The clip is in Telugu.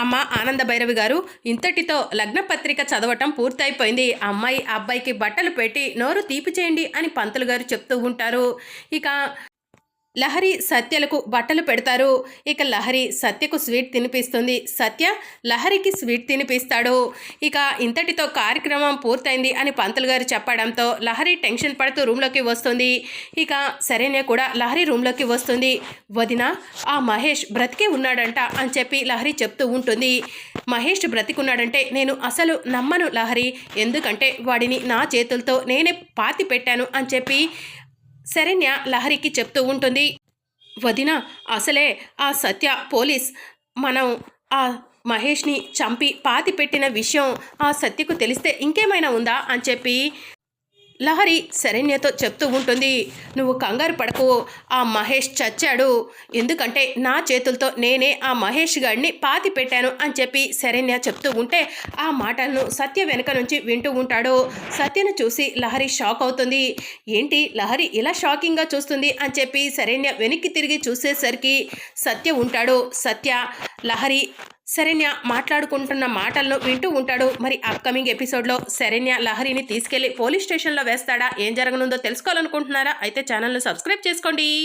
అమ్మ ఆనంద భైరవి గారు ఇంతటితో లగ్నపత్రిక చదవటం పూర్తయిపోయింది. అమ్మాయి అబ్బాయికి బట్టలు పెట్టి నోరు తీపి చేయండి అని పంతులు గారు చెప్తూ ఉంటారు. ఇక లహరి సత్యలకు బట్టలు పెడతారు. ఇక లహరి సత్యకు స్వీట్ తినిపిస్తుంది. సత్య లహరికి స్వీట్ తినిపిస్తాడు. ఇక ఇంతటితో కార్యక్రమం పూర్తయింది అని పంతులు గారు చెప్పడంతో లహరి టెన్షన్ పడుతూ రూమ్లోకి వస్తుంది. ఇక సరేనే కూడా లహరి రూమ్లోకి వస్తుంది. వదిన ఆ మహేష్ బ్రతికే ఉన్నాడంట అని చెప్పి లహరి చెప్తూ ఉంటుంది. మహేష్ బ్రతికున్నాడంటే నేను అసలు నమ్మను లహరి. ఎందుకంటే వాడిని నా చేతులతో నేనే పాతి పెట్టాను అని చెప్పి శరణ్య లహరికి చెప్తూ ఉంటుంది వదిన అసలే ఆ సత్య పోలీస్ మనం ఆ మహేష్ని చంపి పాతి పెట్టిన విషయం ఆ సత్యకు తెలిస్తే ఇంకేమైనా ఉందా? అని చెప్పి లహరి శరణ్యతో చెప్తూ ఉంటుంది నువ్వు కంగారు పడకు ఆ మహేష్ చచ్చాడు. ఎందుకంటే నా చేతులతో నేనే ఆ మహేష్ గాడిని పాతి పెట్టాను అని చెప్పి శరణ్య చెప్తూ ఉంటే ఆ మాటలను సత్య వెనక నుంచి వింటూ ఉంటాడు. సత్యను చూసి లహరి షాక్ అవుతుంది. ఏంటి లహరి ఇలా షాకింగ్గా చూస్తుంది? అని చెప్పి శరణ్య వెనక్కి తిరిగి చూసేసరికి సత్య ఉంటాడు. సత్య లహరి శరణ్య మాట్లాడుకుంటున్న మాటలను వింటూ ఉంటాడు. మరి అప్కమింగ్ ఎపిసోడ్లో శరణ్య లహరిని తీసుకెళ్ళి పోలీస్ స్టేషన్లో వేస్తాడా? ఏం జరగనుందో తెలుసుకోవాలనుకుంటున్నారా? అయితే ఛానల్ను సబ్స్క్రైబ్ చేసుకోండి.